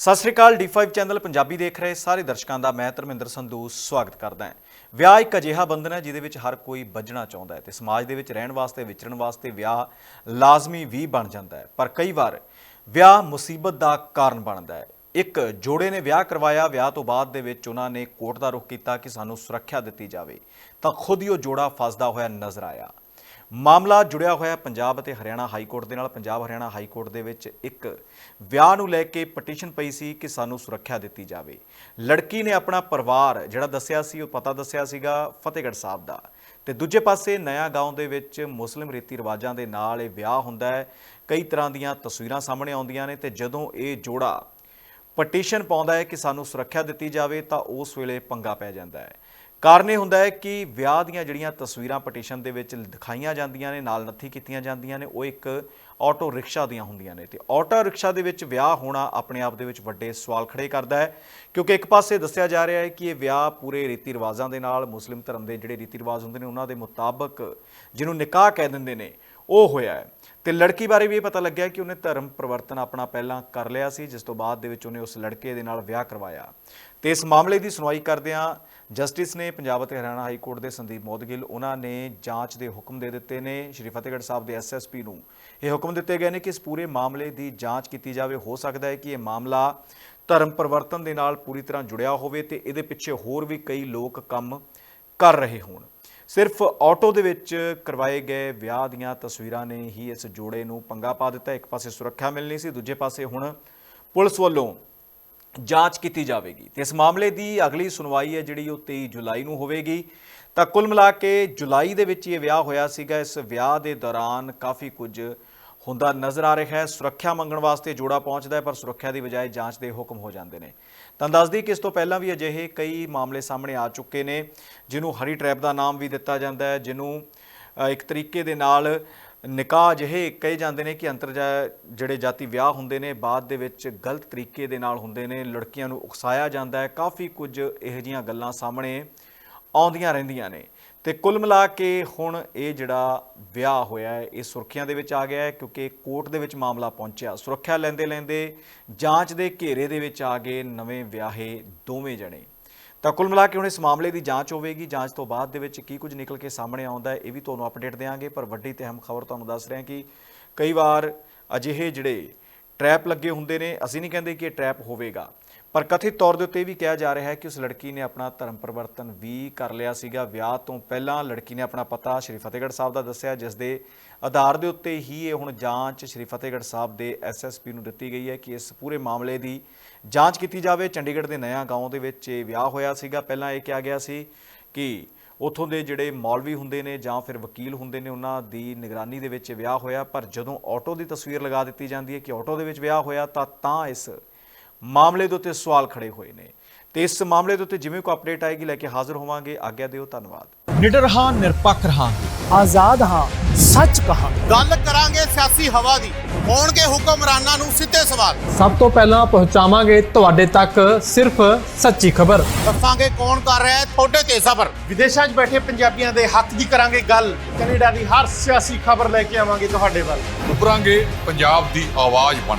ਸਤਿ ਸ੍ਰੀ ਅਕਾਲ D5 channel Punjabi ਦੇਖ ਰਹੇ ਸਾਰੇ ਦਰਸ਼ਕਾਂ ਦਾ, ਮੈਂ ਧਰਮਿੰਦਰ ਸੰਧੂ, ਸਵਾਗਤ ਕਰਦਾ ਹਾਂ। ਵਿਆਹ ਇੱਕ ਅਜਿਹਾ ਬੰਧਨ ਹੈ ਜਿਹਦੇ ਵਿੱਚ ਹਰ ਕੋਈ ਵੱਜਣਾ ਚਾਹੁੰਦਾ ਹੈ ਤੇ ਸਮਾਜ ਦੇ ਵਿੱਚ ਰਹਿਣ ਵਾਸਤੇ, ਵਿਚਰਨ ਵਾਸਤੇ ਵਿਆਹ ਲਾਜ਼ਮੀ ਵੀ ਬਣ ਜਾਂਦਾ ਹੈ। ਪਰ ਕਈ ਵਾਰ ਵਿਆਹ ਮੁਸੀਬਤ ਦਾ ਕਾਰਨ ਬਣਦਾ ਹੈ। ਇੱਕ ਜੋੜੇ ਨੇ ਵਿਆਹ ਕਰਵਾਇਆ, ਵਿਆਹ ਤੋਂ ਬਾਅਦ ਦੇ ਵਿੱਚ ਉਹਨਾਂ ਨੇ ਕੋਰਟ ਦਾ ਰੁਖ ਕੀਤਾ ਕਿ ਸਾਨੂੰ ਸੁਰੱਖਿਆ ਦਿੱਤੀ ਜਾਵੇ, ਤਾਂ ਖੁਦ ਹੀ ਉਹ ਜੋੜਾ ਫਸਦਾ ਹੋਇਆ ਨਜ਼ਰ ਆਇਆ। ਮਾਮਲਾ ਜੁੜਿਆ ਹੋਇਆ ਪੰਜਾਬ ਅਤੇ ਹਰਿਆਣਾ ਹਾਈ ਕੋਰਟ ਦੇ ਨਾਲ। ਪੰਜਾਬ ਹਰਿਆਣਾ ਹਾਈ ਕੋਰਟ ਦੇ ਵਿੱਚ ਇੱਕ ਵਿਆਹ ਨੂੰ ਲੈ ਕੇ ਪਟੀਸ਼ਨ ਪਈ ਸੀ ਕਿ ਸਾਨੂੰ ਸੁਰੱਖਿਆ ਦਿੱਤੀ ਜਾਵੇ। ਲੜਕੀ ਨੇ ਆਪਣਾ ਪਰਿਵਾਰ ਜਿਹੜਾ ਦੱਸਿਆ ਸੀ, ਉਹ ਪਤਾ ਦੱਸਿਆ ਸੀਗਾ ਫਤਿਹਗੜ੍ਹ ਸਾਹਿਬ ਦਾ। ਤੇ ਦੂਜੇ ਪਾਸੇ ਨਇਆ ਗਾਉਂ ਦੇ ਵਿੱਚ ਮੁਸਲਿਮ ਰੀਤੀ ਰਿਵਾਜਾਂ ਦੇ ਨਾਲ ਇਹ ਵਿਆਹ ਹੁੰਦਾ ਹੈ। ਕਈ ਤਰ੍ਹਾਂ ਦੀਆਂ ਤਸਵੀਰਾਂ ਸਾਹਮਣੇ ਆਉਂਦੀਆਂ ਨੇ ਤੇ ਜਦੋਂ ਇਹ ਜੋੜਾ ਪਟੀਸ਼ਨ ਪਾਉਂਦਾ ਹੈ ਕਿ ਸਾਨੂੰ ਸੁਰੱਖਿਆ ਦਿੱਤੀ ਜਾਵੇ ਤਾਂ ਉਸ ਵੇਲੇ ਪੰਗਾ ਪੈ ਜਾਂਦਾ ਹੈ। ਕਾਰਨ ਇਹ ਹੁੰਦਾ ਹੈ ਕਿ ਵਿਆਹ ਦੀਆਂ ਜਿਹੜੀਆਂ ਤਸਵੀਰਾਂ ਪਟੀਸ਼ਨ ਦੇ ਵਿੱਚ ਦਿਖਾਈਆਂ ਜਾਂਦੀਆਂ ਨੇ, ਨਾਲ ਨੱਥੀ ਕੀਤੀਆਂ ਜਾਂਦੀਆਂ ਨੇ, ਉਹ ਇੱਕ ਆਟੋ ਰਿਕਸ਼ਾ ਦੀਆਂ ਹੁੰਦੀਆਂ ਨੇ। ਤੇ ਆਟੋ ਰਿਕਸ਼ਾ ਦੇ ਵਿੱਚ ਵਿਆਹ ਹੋਣਾ ਆਪਣੇ ਆਪ ਦੇ ਵਿੱਚ ਵੱਡੇ ਸਵਾਲ ਖੜੇ ਕਰਦਾ ਹੈ, ਕਿਉਂਕਿ ਇੱਕ ਪਾਸੇ ਦੱਸਿਆ ਜਾ ਰਿਹਾ ਹੈ ਕਿ ਇਹ ਵਿਆਹ ਪੂਰੇ ਰੀਤੀ ਰਿਵਾਜ਼ਾਂ ਦੇ ਨਾਲ ਮੁਸਲਿਮ ਧਰਮ ਦੇ ਜਿਹੜੇ ਰੀਤੀ ਰਿਵਾਜ ਹੁੰਦੇ ਨੇ, ਉਹਨਾਂ ਦੇ ਮੁਤਾਬਕ ਜਿਹਨੂੰ ਨਿਕਾਹ ਕਹਿ ਦਿੰਦੇ ਨੇ ਉਹ ਹੋਇਆ ਹੈ। ਤੇ ਲੜਕੀ ਬਾਰੇ ਵੀ ਇਹ ਪਤਾ ਲੱਗਿਆ ਕਿ ਉਹਨੇ ਧਰਮ ਪਰਿਵਰਤਨ ਆਪਣਾ ਪਹਿਲਾਂ ਕਰ ਲਿਆ ਸੀ, ਜਿਸ ਤੋਂ ਬਾਅਦ ਦੇ ਵਿੱਚ ਉਹਨੇ ਉਸ ਲੜਕੇ ਦੇ ਨਾਲ ਵਿਆਹ ਕਰਵਾਇਆ। ਤੇ ਇਸ ਮਾਮਲੇ ਦੀ ਸੁਣਵਾਈ ਕਰਦਿਆਂ ਜਸਟਿਸ ਨੇ ਪੰਜਾਬ ਅਤੇ ਹਰਿਆਣਾ ਹਾਈ ਕੋਰਟ ਦੇ ਸੰਦੀਪ ਮੋਦਗਿੱਲ, ਉਹਨਾਂ ਨੇ ਜਾਂਚ ਦੇ ਹੁਕਮ ਦੇ ਦਿੱਤੇ ਨੇ। ਸ਼੍ਰੀ ਫਤਿਹਗੜ੍ਹ ਸਾਹਿਬ ਦੇ ਐਸਐਸਪੀ ਨੂੰ ਇਹ ਹੁਕਮ ਦਿੱਤੇ ਗਏ ਨੇ ਕਿ ਇਸ ਪੂਰੇ ਮਾਮਲੇ ਦੀ ਜਾਂਚ ਕੀਤੀ ਜਾਵੇ। ਹੋ ਸਕਦਾ ਹੈ ਕਿ ਇਹ ਮਾਮਲਾ ਧਰਮ ਪਰਿਵਰਤਨ ਦੇ ਨਾਲ ਪੂਰੀ ਤਰ੍ਹਾਂ ਜੁੜਿਆ ਹੋਵੇ ਤੇ ਇਹਦੇ ਪਿੱਛੇ ਹੋਰ ਵੀ ਕਈ ਲੋਕ ਕੰਮ ਕਰ ਰਹੇ ਹੋਣ। ਸਿਰਫ ਆਟੋ ਦੇ ਵਿੱਚ ਕਰਵਾਏ ਗਏ ਵਿਆਹ ਦੀਆਂ ਤਸਵੀਰਾਂ ਨੇ ਹੀ ਇਸ ਜੋੜੇ ਨੂੰ ਪੰਗਾ ਪਾ ਦਿੱਤਾ। ਇੱਕ ਪਾਸੇ ਸੁਰੱਖਿਆ ਮਿਲਣੀ ਸੀ, ਦੂਜੇ ਪਾਸੇ ਹੁਣ ਪੁਲਿਸ ਵੱਲੋਂ ਜਾਂਚ ਕੀਤੀ ਜਾਵੇਗੀ। ਤੇ ਇਸ ਮਾਮਲੇ ਦੀ ਅਗਲੀ ਸੁਣਵਾਈ ਹੈ ਜਿਹੜੀ ਉਹ 23 ਜੁਲਾਈ ਨੂੰ ਹੋਵੇਗੀ। ਤਾਂ ਕੁੱਲ ਮਿਲਾ ਕੇ ਜੁਲਾਈ ਦੇ ਵਿੱਚ ਇਹ ਵਿਆਹ ਹੋਇਆ ਸੀਗਾ। ਇਸ ਵਿਆਹ ਦੇ ਦੌਰਾਨ ਕਾਫੀ ਕੁਝ ਹੁੰਦਾ ਨਜ਼ਰ ਆ ਰਿਹਾ ਹੈ, ਸੁਰੱਖਿਆ ਮੰਗਣ ਵਾਸਤੇ ਜੋੜਾ ਪਹੁੰਚਦਾ ਹੈ, ਪਰ ਸੁਰੱਖਿਆ ਦੀ ਬਜਾਏ ਜਾਂਚ ਦੇ ਹੁਕਮ ਹੋ ਜਾਂਦੇ ਨੇ। ਤਾਂ ਦੱਸਦੀ ਕਿ ਇਸ ਤੋਂ ਪਹਿਲਾਂ ਵੀ ਅਜਿਹੇ ਕਈ ਮਾਮਲੇ ਸਾਹਮਣੇ ਆ ਚੁੱਕੇ ਨੇ, ਜਿਹਨੂੰ ਹਰੀ ਟ੍ਰੈਪ ਦਾ ਨਾਮ ਵੀ ਦਿੱਤਾ ਜਾਂਦਾ ਹੈ, ਜਿਹਨੂੰ ਇੱਕ ਤਰੀਕੇ ਦੇ ਨਾਲ ਨਿਕਾਹ ਜਿਹੇ ਕਹੇ ਜਾਂਦੇ ਨੇ ਕਿ ਅੰਤਰ ਜਿਹੜੇ ਜਾਤੀ ਵਿਆਹ ਹੁੰਦੇ ਨੇ, ਬਾਅਦ ਦੇ ਵਿੱਚ ਗਲਤ ਤਰੀਕੇ ਦੇ ਨਾਲ ਹੁੰਦੇ ਨੇ, ਲੜਕੀਆਂ ਨੂੰ ਉਕਸਾਇਆ ਜਾਂਦਾ ਹੈ। ਕਾਫੀ ਕੁਝ ਇਹੋ ਜਿਹੀਆਂ ਗੱਲਾਂ ਸਾਹਮਣੇ ਆਉਂਦੀਆਂ ਰਹਿੰਦੀਆਂ ਨੇ। ਤੇ ਕੁੱਲ ਮਿਲਾ ਕੇ ਹੁਣ ਇਹ ਜਿਹੜਾ ਵਿਆਹ ਹੋਇਆ ਹੈ, ਇਹ ਸੁਰੱਖਿਆ ਦੇ ਵਿੱਚ ਆ ਗਿਆ ਹੈ, ਕਿਉਂਕਿ ਕੋਰਟ ਦੇ ਵਿੱਚ ਮਾਮਲਾ ਪਹੁੰਚਿਆ। ਸੁਰੱਖਿਆ ਲੈਂਦੇ ਲੈਂਦੇ ਜਾਂਚ ਦੇ ਘੇਰੇ ਦੇ ਵਿੱਚ ਆ ਗਏ ਨਵੇਂ ਵਿਆਹੇ ਦੋਵੇਂ ਜਣੇ। ਤਾਂ ਕੁੱਲ ਮਿਲਾ ਕੇ ਹੁਣ ਇਸ ਮਾਮਲੇ ਦੀ ਜਾਂਚ ਹੋਵੇਗੀ। ਜਾਂਚ ਤੋਂ ਬਾਅਦ ਦੇ ਵਿੱਚ ਕੀ ਕੁਝ ਨਿਕਲ ਕੇ ਸਾਹਮਣੇ ਆਉਂਦਾ ਹੈ, ਇਹ ਵੀ ਤੁਹਾਨੂੰ ਅਪਡੇਟ ਦੇਵਾਂਗੇ ਪਰ ਵੱਡੀ ਤੇ ਅਹਿਮ ਖਬਰ ਤੁਹਾਨੂੰ ਦੱਸ ਰਹੇ ਹਾਂ ਕਿ ਕਈ ਵਾਰ ਅਜਿਹੇ ਜਿਹੜੇ ਟ੍ਰੈਪ ਲੱਗੇ ਹੁੰਦੇ ਨੇ, ਅਸੀਂ ਨਹੀਂ ਕਹਿੰਦੇ ਕਿ ਇਹ ਟ੍ਰੈਪ ਹੋਵੇਗਾ। ਪਰ ਕਥਿਤ ਤੌਰ ਦੇ ਉੱਤੇ ਇਹ ਵੀ ਕਿਹਾ ਜਾ ਰਿਹਾ ਹੈ ਕਿ ਉਸ ਲੜਕੀ ਨੇ ਆਪਣਾ ਧਰਮ ਪਰਿਵਰਤਨ ਵੀ ਕਰ ਲਿਆ ਸੀਗਾ। ਵਿਆਹ ਤੋਂ ਪਹਿਲਾਂ ਲੜਕੀ ਨੇ ਆਪਣਾ ਪਤਾ ਸ਼੍ਰੀ ਫਤਿਹਗੜ੍ਹ ਸਾਹਿਬ ਦਾ ਦੱਸਿਆ, ਜਿਸ ਦੇ ਆਧਾਰ ਦੇ ਉੱਤੇ ਹੀ ਇਹ ਹੁਣ ਜਾਂਚ ਸ਼੍ਰੀ ਫਤਿਹਗੜ੍ਹ ਸਾਹਿਬ ਦੇ ਐਸਐਸਪੀ ਨੂੰ ਦਿੱਤੀ ਗਈ ਹੈ ਕਿ ਇਸ ਪੂਰੇ ਮਾਮਲੇ ਦੀ ਜਾਂਚ ਕੀਤੀ ਜਾਵੇ। ਚੰਡੀਗੜ੍ਹ ਦੇ ਨਇਆ ਗਾਉਂ ਦੇ ਵਿੱਚ ਇਹ ਵਿਆਹ ਹੋਇਆ ਸੀਗਾ। ਪਹਿਲਾਂ ਇਹ ਕਿਹਾ ਗਿਆ ਸੀ ਕਿ ਉਥੋਂ ਦੇ ਜਿਹੜੇ ਮੌਲਵੀ ਹੁੰਦੇ ਨੇ ਜਾਂ ਫਿਰ ਵਕੀਲ ਹੁੰਦੇ ਨੇ, ਉਹਨਾਂ ਦੀ ਨਿਗਰਾਨੀ ਦੇ ਵਿੱਚ ਵਿਆਹ ਹੋਇਆ। ਪਰ ਜਦੋਂ ਆਟੋ ਦੀ ਤਸਵੀਰ ਲਗਾ ਦਿੱਤੀ ਜਾਂਦੀ ਹੈ ਕਿ ਆਟੋ ਦੇ ਵਿੱਚ ਵਿਆਹ ਹੋਇਆ, ਤਾਂ ਤਾਂ ਇਸ ਮਾਮਲੇ ਦੇ ਉੱਤੇ ਸਵਾਲ ਖੜੇ ਹੋਏ ਨੇ। ਤੇ ਇਸ ਮਾਮਲੇ ਦੇ ਉੱਤੇ ਜਿਵੇਂ ਕੋਈ ਅਪਡੇਟ ਆਏਗੀ ਲੈ ਕੇ ਹਾਜ਼ਰ ਹੋਵਾਂਗੇ। ਆਗਿਆ ਦਿਓ ਧੰਨਵਾਦ। ਨਿਡਰ ਹਾਂ ਨਿਰਪੱਖ ਰਹਾਂਗੇ। ਆਜ਼ਾਦ ਹਾਂ ਸੱਚ ਕਹਾਂ ਗੱਲ ਕਰਾਂਗੇ ਸਿਆਸੀ ਹਵਾ ਦੀ। ਹੋਣਗੇ ਹੁਕਮਰਾਨਾਂ ਨੂੰ ਸਿੱਧੇ ਸਵਾਲ। ਸਭ ਤੋਂ ਪਹਿਲਾਂ ਪਹੁੰਚਾਵਾਂਗੇ ਤੁਹਾਡੇ ਤੱਕ ਸਿਰਫ ਸੱਚੀ ਖਬਰ। ਦੱਸਾਂਗੇ ਕੌਣ ਕਰ ਰਿਹਾ ਹੈ ਤੁਹਾਡੇ ਤੇ ਸਬਰ। ਵਿਦੇਸ਼ਾਂ 'ਚ ਬੈਠੇ ਪੰਜਾਬੀਆਂ ਦੇ ਹੱਕ ਦੀ ਕਰਾਂਗੇ ਗੱਲ। ਕੈਨੇਡਾ ਦੀ ਹਰ ਸਿਆਸੀ ਖਬਰ ਲੈ ਕੇ ਆਵਾਂਗੇ ਤੁਹਾਡੇ ਵੱਲ। ਉਭਰਾਂਗੇ ਪੰਜਾਬ ਦੀ ਆਵਾਜ਼ ਬਣ।